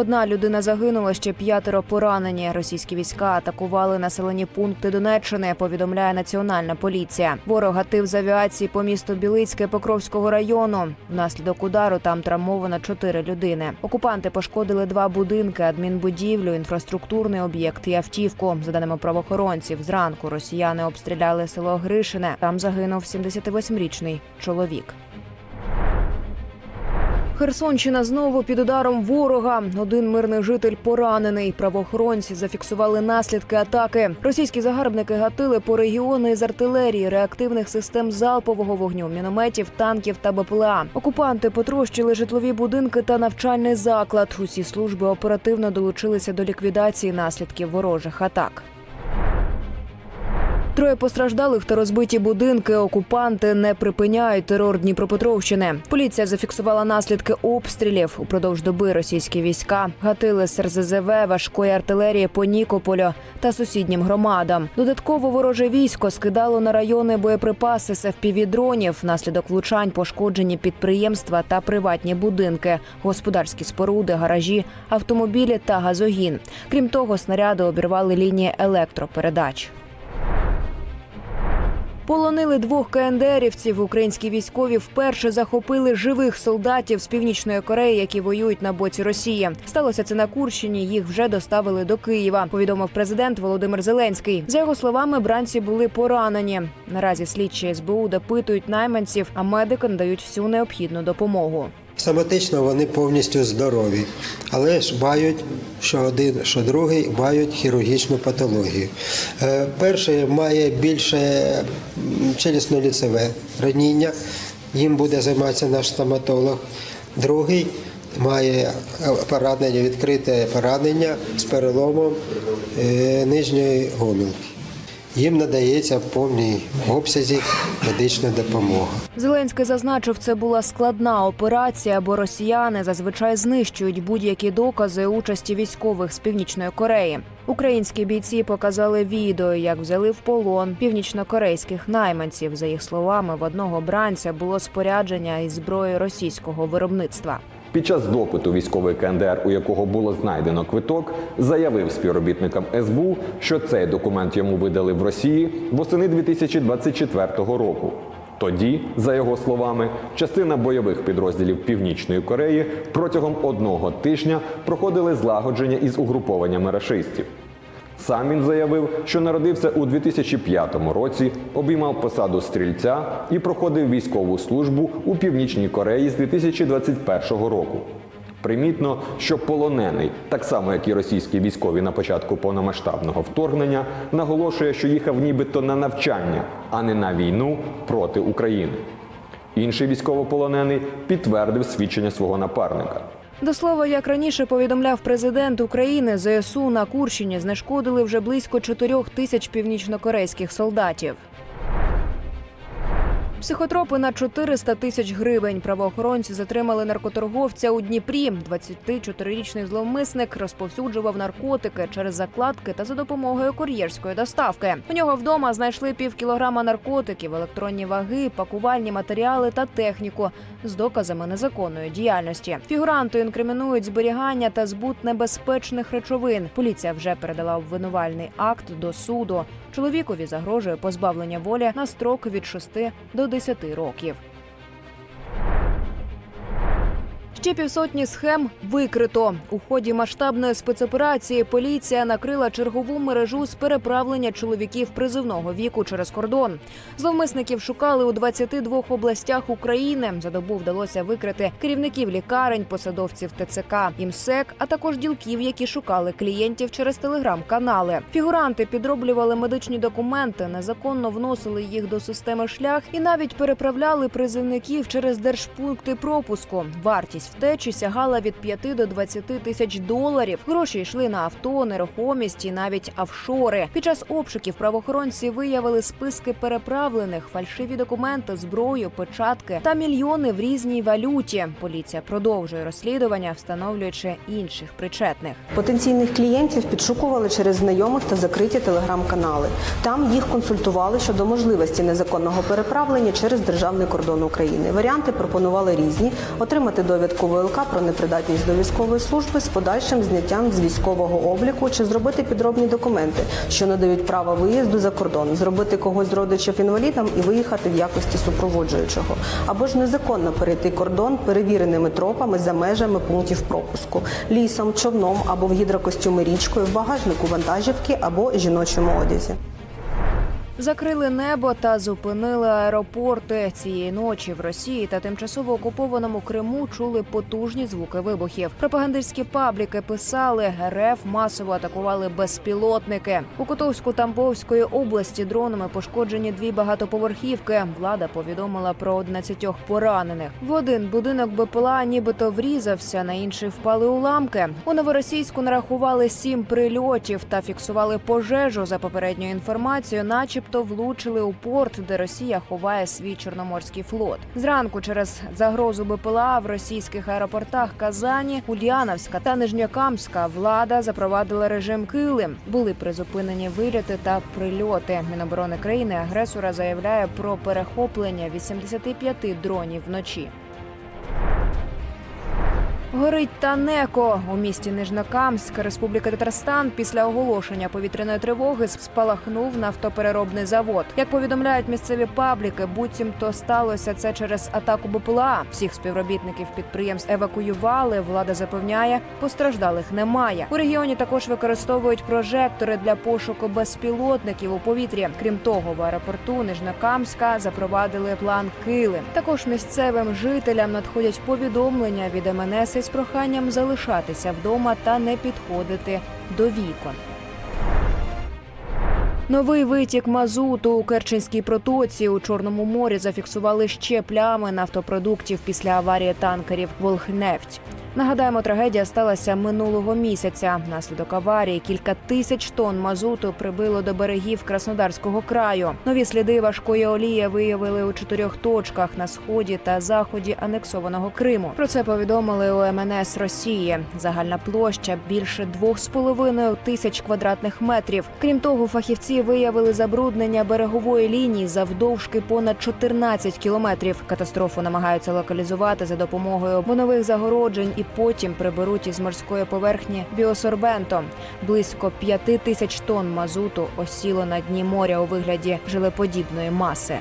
Одна людина загинула, ще п'ятеро поранені. Російські війська атакували населені пункти Донеччини. Повідомляє національна поліція. Ворог гатив з авіації по місту Білицьке Покровського району. Внаслідок удару там травмовано чотири людини. Окупанти пошкодили два будинки, адмінбудівлю, інфраструктурний об'єкт і автівку. За даними правоохоронців, зранку росіяни обстріляли село Гришине. Там загинув 78-річний чоловік. Херсонщина знову під ударом ворога. Один мирний житель поранений. Правоохоронці зафіксували наслідки атаки. Російські загарбники гатили по регіону із артилерії, реактивних систем залпового вогню, мінометів, танків та БПЛА. Окупанти потрощили житлові будинки та навчальний заклад. Усі служби оперативно долучилися до ліквідації наслідків ворожих атак. Троє постраждалих та розбиті будинки. Окупанти не припиняють терор Дніпропетровщини. Поліція зафіксувала наслідки обстрілів. Упродовж доби російські війська гатили з РЗЗВ, важкої артилерії по Нікополю та сусіднім громадам. Додатково вороже військо скидало на райони боєприпаси з FPV-дронів. Внаслідок влучань пошкоджені підприємства та приватні будинки, господарські споруди, гаражі, автомобілі та газогін. Крім того, снаряди обірвали лінії електропередач. Полонили двох КНДРівців. Українські військові вперше захопили живих солдатів з північної Кореї, які воюють на боці Росії. Сталося це на Курщині. Їх вже доставили до Києва. Повідомив президент Володимир Зеленський. За його словами, бранці були поранені. Наразі слідчі СБУ допитують найманців, а медики надають всю необхідну допомогу. Соматично вони повністю здорові, але ж мають що один, що другий мають хірургічну патологію. Е, Перший має більше м, челюстно-ліцеве раніння, їм буде займатися наш стоматолог. Другий має поранення, відкрите поранення з переломом е, нижньої гомілки. Їм надається в повній обсязі медична допомога. Зеленський зазначив, це була складна операція, бо росіяни зазвичай знищують будь-які докази участі військових з північної Кореї. Українські бійці показали відео, як взяли в полон північнокорейських найманців. За їх словами, в одного бранця було спорядження із зброї російського виробництва. Під час допиту військовий КНДР, у якого було знайдено квиток, заявив співробітникам СБУ, що цей документ йому видали в Росії восени 2024 року. Тоді, за його словами, частина бойових підрозділів Північної Кореї протягом одного тижня проходили злагодження із угрупованнями рашистів. Сам він заявив, що народився у 2005 році, обіймав посаду стрільця і проходив військову службу у Північній Кореї з 2021 року. Примітно, що полонений, так само як і російські військові на початку повномасштабного вторгнення, наголошує, що їхав нібито на навчання, а не на війну проти України. Інший військовополонений підтвердив свідчення свого напарника. До слова, як раніше повідомляв президент України, ЗСУ на Курщині знешкодили вже близько 4 тисяч північнокорейських солдатів. Психотропи на 400 тисяч гривень. Правоохоронці затримали наркоторговця у Дніпрі. 24-річний зловмисник розповсюджував наркотики через закладки та за допомогою кур'єрської доставки. У нього вдома знайшли пів кілограма наркотиків, електронні ваги, пакувальні матеріали та техніку з доказами незаконної діяльності. Фігуранту інкримінують зберігання та збут небезпечних речовин. Поліція вже передала обвинувальний акт до суду. Чоловікові загрожує позбавлення волі на строк від 6 до 10 років. Ще півсотні схем викрито. У ході масштабної спецоперації поліція накрила чергову мережу з переправлення чоловіків призивного віку через кордон. Зловмисників шукали у 22 областях України. За добу вдалося викрити керівників лікарень, посадовців ТЦК, імсек, а також ділків, які шукали клієнтів через телеграм-канали. Фігуранти підроблювали медичні документи, незаконно вносили їх до системи шлях і навіть переправляли призивників через держпункти пропуску. Вартість втечі сягала від 5 до 20 тисяч доларів. Гроші йшли на авто, нерухомість і навіть офшори. Під час обшуків правоохоронці виявили списки переправлених, фальшиві документи, зброю, печатки та мільйони в різній валюті. Поліція продовжує розслідування, встановлюючи інших причетних. Потенційних клієнтів підшукували через знайомих та закриті телеграм-канали. Там їх консультували щодо можливості незаконного переправлення через державний кордон України. Варіанти пропонували різні: отримати довідку довідку ВЛК про непридатність до військової служби з подальшим зняттям з військового обліку чи зробити підробні документи, що надають право виїзду за кордон, зробити когось з родичів інвалідом і виїхати в якості супроводжуючого, або ж незаконно перейти кордон перевіреними тропами за межами пунктів пропуску, лісом, човном або в гідрокостюмі річкою, в багажнику вантажівки або жіночому одязі. Закрили небо та зупинили аеропорти цієї ночі в Росії та тимчасово окупованому Криму чули потужні звуки вибухів. Пропагандистські пабліки писали, РФ масово атакували безпілотники. У Котовську Тамбовської області дронами пошкоджені дві багатоповерхівки. Влада повідомила про 11 поранених. В один будинок БПЛА нібито врізався, на інший впали уламки. У новоросійську нарахували сім прильотів та фіксували пожежу за попередньою інформацією, начебто влучили у порт, де Росія ховає свій чорноморський флот. Зранку через загрозу БПЛА в російських аеропортах Казані, Ульяновська та Нижньокамська влада запровадила режим Килим. Були призупинені вильоти та прильоти. Міноборони країни агресора заявляє про перехоплення 85 дронів вночі. Горить Танеко у місті Нижнокамськ, Республіка Татарстан. Після оголошення повітряної тривоги спалахнув нафтопереробний завод. Як повідомляють місцеві пабліки, буцімто сталося це через атаку БПЛА. Всіх співробітників підприємств евакуювали. Влада запевняє, постраждалих немає. У регіоні також використовують прожектори для пошуку безпілотників у повітрі. Крім того, в аеропорту Нижнокамська запровадили план Кили. Також місцевим жителям надходять повідомлення від МНС із проханням залишатися вдома та не підходити до вікон. Новий витік мазуту у Керченській протоці у Чорному морі зафіксували ще плями нафтопродуктів після аварії танкерів Волхнефть. Нагадаємо, трагедія сталася минулого місяця. Внаслідок аварії кілька тисяч тонн мазуту прибило до берегів Краснодарського краю. Нові сліди важкої олії виявили у чотирьох точках на сході та заході анексованого Криму. Про це повідомили у МНС Росії. Загальна площа більше двох з половиною тисяч квадратних метрів. Крім того, фахівці виявили забруднення берегової лінії завдовжки понад 14 кілометрів. Катастрофу намагаються локалізувати за допомогою вонових загороджень і потім приберуть із морської поверхні біосорбентом. Близько п'яти тисяч тонн мазуту осіло на дні моря у вигляді жилеподібної маси.